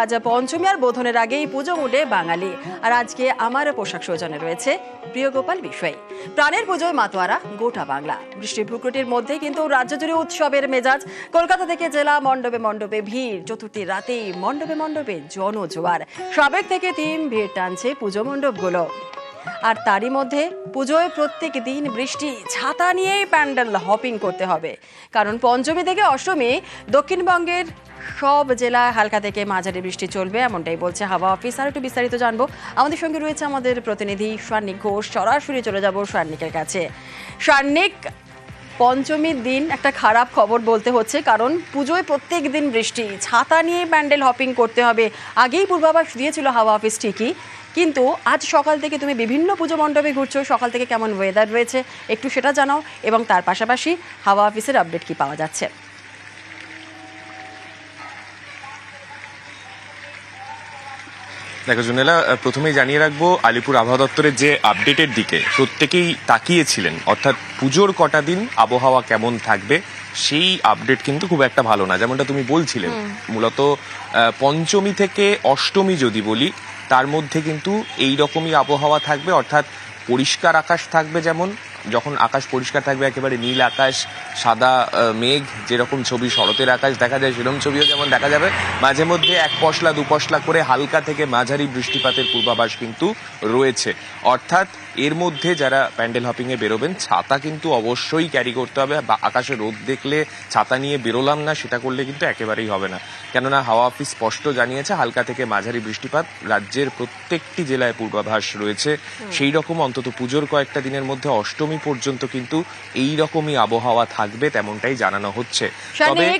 আজ পঞ্চমী আর বোধনের আগেই পুজো মুডে বাঙালি। আর আজকে আমার পোশাক সৌজনে রয়েছে প্রিয় গোপাল বিষয় প্রাণের পুজোয় মাতোয়ারা, গোটা বাংলা। বৃষ্টি প্রকৃতির মধ্যে কিন্তু রাজ্য জুড়ে উৎসবের মেজাজ। কলকাতা থেকে জেলা, মণ্ডপে মণ্ডপে ভিড়। চতুর্থী রাতেই মণ্ডপে মণ্ডপে জনজোয়ার। সাবেক থেকে তিন ভিড় টানছে পুজো মণ্ডপগুলো। আর তারই মধ্যে পুজোয় প্রত্যেক দিন বৃষ্টি, ছাতা নিয়েই প্যান্ডেল হপিং করতে হবে। কারণ পঞ্চমী থেকে অষ্টমী দক্ষিণবঙ্গের সব জেলায় হালকা থেকে মাঝারি বৃষ্টি চলবে, এমনটাই বলছে হাওয়া অফিস। আর একটু বিস্তারিত জানব। আমাদের সঙ্গে রয়েছে আমাদের প্রতিনিধি সার্নিক ঘোষ। সরাসরি চলে যাব সার্নিকের কাছে। সার্নিক পঞ্চমীর দিন একটা খারাপ খবর বলতে হচ্ছে, কারণ পুজোয় প্রত্যেক দিন বৃষ্টি। ছাতা নিয়ে প্যান্ডেল হপিং করতে হবে। আগেই পূর্বাভাস দিয়েছিল হাওয়া অফিস ঠিকই, কিন্তু আজ সকাল থেকে তুমি বিভিন্ন পুজো মণ্ডপে ঘুরছো। সকাল থেকে কেমন ওয়েদার রয়েছে, একটু সেটা জানাও, এবং তার পাশাপাশি হাওয়া অফিসের আপডেট কি পাওয়া যাচ্ছে। দেখো জুনেলা প্রথমেই জানিয়ে রাখব আলিপুর আবহাওয়া দপ্তরের যে আপডেটের দিকে প্রত্যেকেই তাকিয়েছিলেন অর্থাৎ পুজোর কটা দিন আবহাওয়া কেমন থাকবে সেই আপডেট কিন্তু খুব একটা ভালো না। যেমনটা তুমি বলছিলে মূলত পঞ্চমী থেকে অষ্টমী যদি বলি তার মধ্যে কিন্তু এই রকমই আবহাওয়া থাকবে অর্থাৎ পরিষ্কার আকাশ থাকবে যেমন যখন আকাশ পরিষ্কার থাকবে একেবারে নীল আকাশ সাদা মেঘ যেরকম ছবি শরতের আকাশ দেখা যায় সেরকম ছবিও যেমন দেখা যাবে। মাঝে মধ্যে এক পশলা দু পশলা করে হালকা থেকে মাঝারি বৃষ্টিপাতের পূর্বাভাস কিন্তু রয়েছে। অর্থাৎ এর মধ্যে যারা প্যান্ডেল হপিংয়ে বেরোবেন ছাতা কিন্তু অবশ্যই ক্যারি করতে হবে বা আকাশে রোদ দেখলে ছাতা নিয়ে বেরোলাম না সেটা করলে কিন্তু একেবারেই হবে না। কেননা হাওয়া অফিস স্পষ্ট জানিয়েছে হালকা থেকে মাঝারি বৃষ্টিপাত রাজ্যের প্রত্যেকটি জেলায় পূর্বাভাস রয়েছে। সেই রকম অন্তত পুজোর কয়েকটা দিনের মধ্যে অষ্টমী পর্যন্ত কিন্তু এই রকমই আবহাওয়া থাকবে তেমনটাই জানানো হচ্ছে।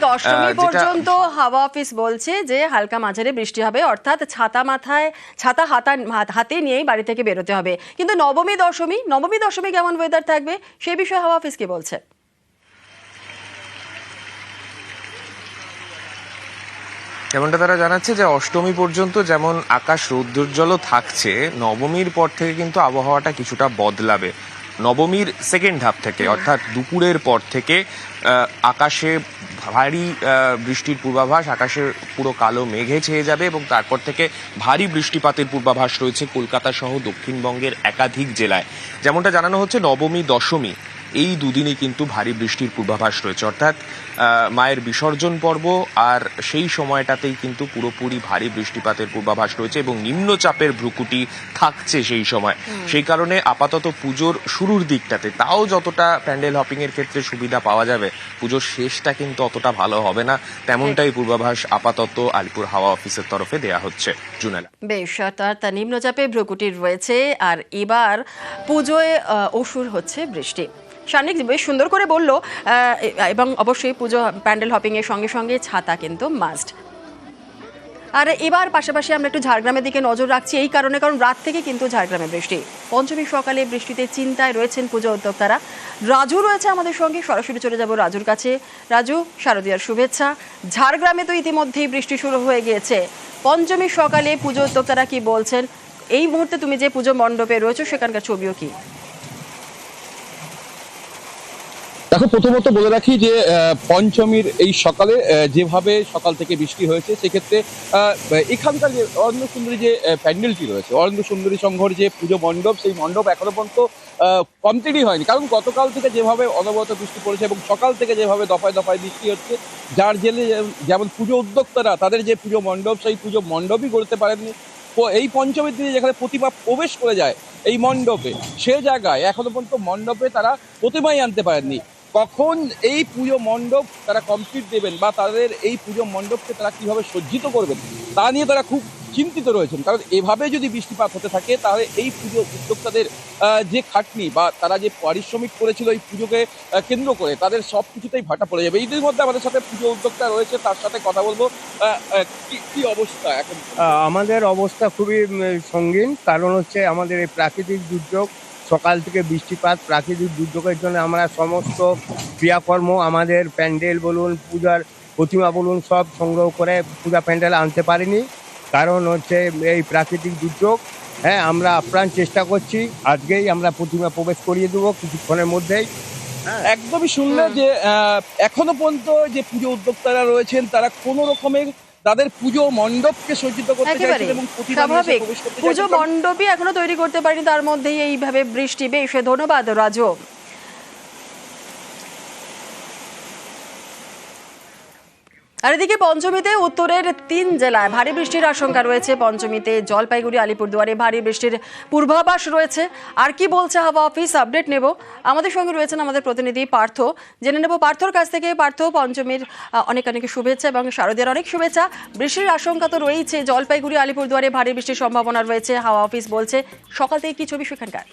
আহ, অষ্টমী পর্যন্ত হাওয়া অফিস বলছে যে হালকা মাঝারি বৃষ্টি হবে অর্থাৎ ছাতা মাথায় ছাতা হাতা হাতে নিয়েই বাড়ি থেকে বেরোতে হবে। কিন্তু নবমী দশমী নবমী দশমী কেমন ওয়েদার থাকবে সে বিষয়ে হাওয়া অফিস কি বলছে? যেমনটা তারা জানাচ্ছে যে অষ্টমী পর্যন্ত যেমন আকাশ রৌদ্রোজ্জ্বলও থাকছে নবমীর পর থেকে কিন্তু আবহাওয়াটা কিছুটা বদলাবে। নবমীর সেকেন্ড হাফ থেকে, অর্থাৎ দুপুরের পর থেকে আকাশে ভারী বৃষ্টির পূর্বাভাস, আকাশে পুরো কালো মেঘে ছেয়ে যাবে এবং তারপর থেকে ভারী বৃষ্টিপাতের পূর্বাভাস রয়েছে কলকাতা সহ দক্ষিণবঙ্গের একাধিক জেলায়। যেমনটা জানানো হচ্ছে, নবমী, দশমী এই দুদিনই কিন্তু ভারী বৃষ্টির পূর্বাভাস রয়েছে। অর্থাৎ মায়ের বিসর্জন পর্ব আর সেই সময়টাতেই কিন্তু পুরোপুরি ভারী বৃষ্টিপাতের পূর্বাভাস রয়েছে এবং নিম্নচাপের ভ্রুকুটি থাকছে সেই সময়। সেই কারণে আপাতত পুজোর শুরুর দিকটাতে তাও যতটা প্যান্ডেল হপিং এর ক্ষেত্রে সুবিধা পাওয়া যাবে পুজোর শেষটা কিন্তু অতটা ভালো হবে না। তেমনটাই পূর্বাভাস আপাতত আলিপুর হাওয়া অফিসের তরফে দেয়া হচ্ছে জুনেলা। বেশ তা নিম্নচাপে ভ্রুকুটি রয়েছে আর এবার পুজোয় অসুর হচ্ছে বৃষ্টি। বেশ সুন্দর করে বলল এবং অবশ্যই পুজো, প্যান্ডেল হপিং এর সঙ্গে সঙ্গে ছাতা কিন্তু মাস্ট আর এবার পাশাপাশি আমরা একটু ঝাড়গ্রামের দিকে নজর রাখছি, এই কারণে কারণ রাত থেকে কিন্তু ঝাড়গ্রামে বৃষ্টি। পঞ্চমী সকালে বৃষ্টিতে চিন্তায় রয়েছেন পুজো উদ্যোক্তারা। রাজু রয়েছে আমাদের সঙ্গে, সরাসরি চলে যাব রাজুর কাছে। রাজু, শারদীয়ার শুভেচ্ছা। ঝাড়গ্রামে তো ইতিমধ্যেই বৃষ্টি শুরু হয়ে গিয়েছে। পঞ্চমী সকালে পুজো উদ্যোক্তারা কি বলছেন? এই মুহূর্তে তুমি যে পুজো মণ্ডপে রয়েছো, সেখানকার ছবিও কি? দেখো, প্রথমত বলে রাখি যে পঞ্চমীর এই সকালে যেভাবে সকাল থেকে বৃষ্টি হয়েছে, সেক্ষেত্রে এখানকার যে অরণ্য সুন্দরী যে প্যান্ডেলটি রয়েছে অরণ্য সুন্দরী সংঘর যে পুজো মণ্ডপ, সেই মণ্ডপ এখনও পর্যন্ত কমপ্লিটই হয়নি। কারণ গতকাল থেকে যেভাবে অনবরত বৃষ্টি পড়েছে এবং সকাল থেকে যেভাবে দফায় দফায় বৃষ্টি হচ্ছে, যার জেলে যেমন পুজো উদ্যোক্তারা, তাদের যে পুজো মণ্ডপ, সেই পুজো মণ্ডপই করতে পারেননি। এই পঞ্চমীর দিনে যেখানে প্রতিমা প্রবেশ করে যায়, এই মণ্ডপে, সে জায়গায় এখনও পর্যন্ত মণ্ডপে তারা প্রতিমাই আনতে পারেননি। কখন এই পুজো মণ্ডপ তারা কমপ্লিট দেবেন বা তাদের এই পুজো মণ্ডপকে তারা কীভাবে সজ্জিত করবেন, তা নিয়ে তারা খুব চিন্তিত রয়েছেন। কারণ এভাবে যদি বৃষ্টিপাত হতে থাকে, তাহলে এই পুজো উদ্যোক্তাদের যে খাটনি বা তারা যে পারিশ্রমিক করেছিল এই পুজোকে কেন্দ্র করে তাদের সব কিছুতেই ভাটা পড়ে যাবে। এইদের মধ্যে আমাদের সাথে পুজো উদ্যোক্তা রয়েছে, তার সাথে কথা বলব। কি অবস্থা এখন? আমাদের অবস্থা খুবই সঙ্গীন। কারণ হচ্ছে আমাদের এই প্রাকৃতিক দুর্যোগ সকাল থেকে বৃষ্টিপাত, প্রাকৃতিক দুর্যোগের জন্য আমরা সমস্ত ক্রিয়াকর্ম আমাদের প্যান্ডেল বলুন, পূজার প্রতিমা বলুন, সব সংগ্রহ করে পূজা প্যান্ডেল আনতে পারিনি। কারণ হচ্ছে এই প্রাকৃতিক দুর্যোগ হ্যাঁ আমরা আপ্রাণ চেষ্টা করছি। আজকেই আমরা প্রতিমা প্রবেশ করিয়ে দেবো কিছুক্ষণের মধ্যেই। একদমই শুনলে যে এখনও পর্যন্ত যে পুজো উদ্যোক্তারা রয়েছেন, তারা কোনো রকমের তাদের পুজো মণ্ডপকে সজ্জিত করতে চাইছেন এবং স্বাভাবিক। পুজো মণ্ডপই এখনও তৈরি করতে পারিনি তার মধ্যেই এইভাবে বৃষ্টি বেশ ধন্যবাদ রাজু। আর এদিকে পঞ্চমীতে উত্তরের তিন জেলায় ভারী বৃষ্টির আশঙ্কা রয়েছে। পঞ্চমীতে জলপাইগুড়ি, আলিপুরদুয়ারে ভারী বৃষ্টির পূর্বাভাস রয়েছে। আর কি বলছে হাওয়া অফিস? আপডেট নেব। আমাদের সঙ্গে রয়েছেন আমাদের প্রতিনিধি পার্থ। জেনে নেব পার্থর কাছ থেকে। পার্থ, পঞ্চমীর অনেক অনেক শুভেচ্ছা এবং শারদীয়ার অনেক শুভেচ্ছা। বৃষ্টির আশঙ্কা তো রয়েছে। জলপাইগুড়ি, আলিপুরদুয়ারে ভারী বৃষ্টির সম্ভাবনা রয়েছে। হাওয়া অফিস বলছে, সকাল থেকে কি ছবি সেখানকার?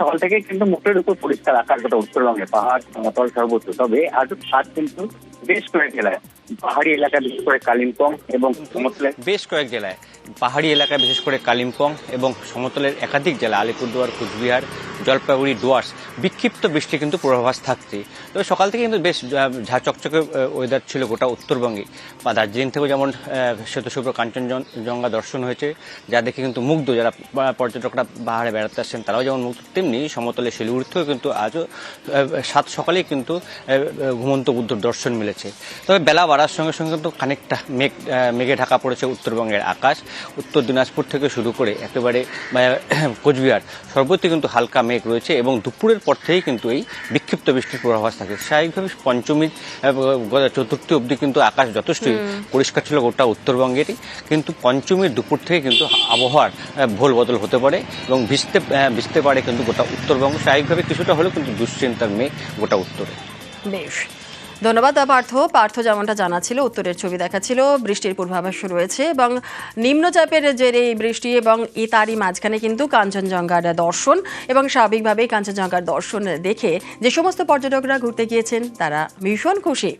সকাল থেকে কিন্তু মুখের উপর পরিষ্কার গোটা উত্তরবঙ্গে। পাহাড়, সমতল সর্বোচ্চ তবে আজ কিন্তু বেশ কয়েক জেলায় পাহাড়ি এলাকা বিশেষ করে কালিম্পং এবং বেশ কয়েক জেলায় পাহাড়ি বিশেষ করে কালিম্পং এবং সমতলের একাধিক জেলা আলিপুরদুয়ার কুচবিহার জলপাইগুড়ি ডুয়ার্স বিক্ষিপ্ত বৃষ্টি কিন্তু পূর্বাভাস থাকছে। তবে সকাল থেকে কিন্তু বেশ আহ, ঝা চকচকে ওয়েদার ছিল গোটা উত্তরবঙ্গে। বা দার্জিলিং থেকেও যেমন শ্বেতশুভ্র কাঞ্চনজঙ্ঘা দর্শন হয়েছে যা দেখে কিন্তু মুগ্ধ যারা পর্যটকরা পাহাড়ে বেড়াতে আসছেন তারাও যেমন মুগ্ধ তেমনি সমতলে শিলিগুড়ি থেকেও কিন্তু আজও সাত সকালেই কিন্তু ঘুমন্ত বুদ্ধর দর্শন মিলেছে তবে বেলা বাড়ার সঙ্গে সঙ্গে কিন্তু খানিকটা মেঘ মেঘে ঢাকা পড়েছে উত্তরবঙ্গের আকাশ। উত্তর দিনাজপুর থেকে শুরু করে একেবারে কোচবিহার সর্বত্র কিন্তু হালকা মেঘ রয়েছে এবং দুপুরের পর থেকেই কিন্তু এই বিক্ষিপ্ত বৃষ্টির পূর্বাভাস থাকে। স্বাভাবিকভাবে গ- চতুর্থী অবধি কিন্তু আকাশ যথেষ্টই পরিষ্কার ছিল গোটা উত্তরবঙ্গেরই। কিন্তু পঞ্চমীর দুপুর থেকে কিন্তু আবহাওয়ার ভোল বদল হতে পারে এবং ভিজতে ভিজতে পারে কিন্তু গোটা উত্তরবঙ্গ। স্বাভাবিকভাবে কিছুটা হলেও কিন্তু দুশ্চিন্তার মেঘ গোটা উত্তরে। বেশ। ধন্যবাদ পার্থ। পার্থ যেমনটা জানা ছিল উত্তরের ছবি দেখাচ্ছিল, বৃষ্টির পূর্বাভাস রয়েছে এবং নিম্নচাপের জেরে এই বৃষ্টি এবং এ তারই মাঝখানে কিন্তু কাঞ্চনজঙ্ঘার দর্শন এবং স্বাভাবিকভাবেই কাঞ্চনজঙ্ঘার দর্শন দেখে যে সমস্ত পর্যটকরা ঘুরতে গিয়েছেন, তারা ভীষণ খুশি।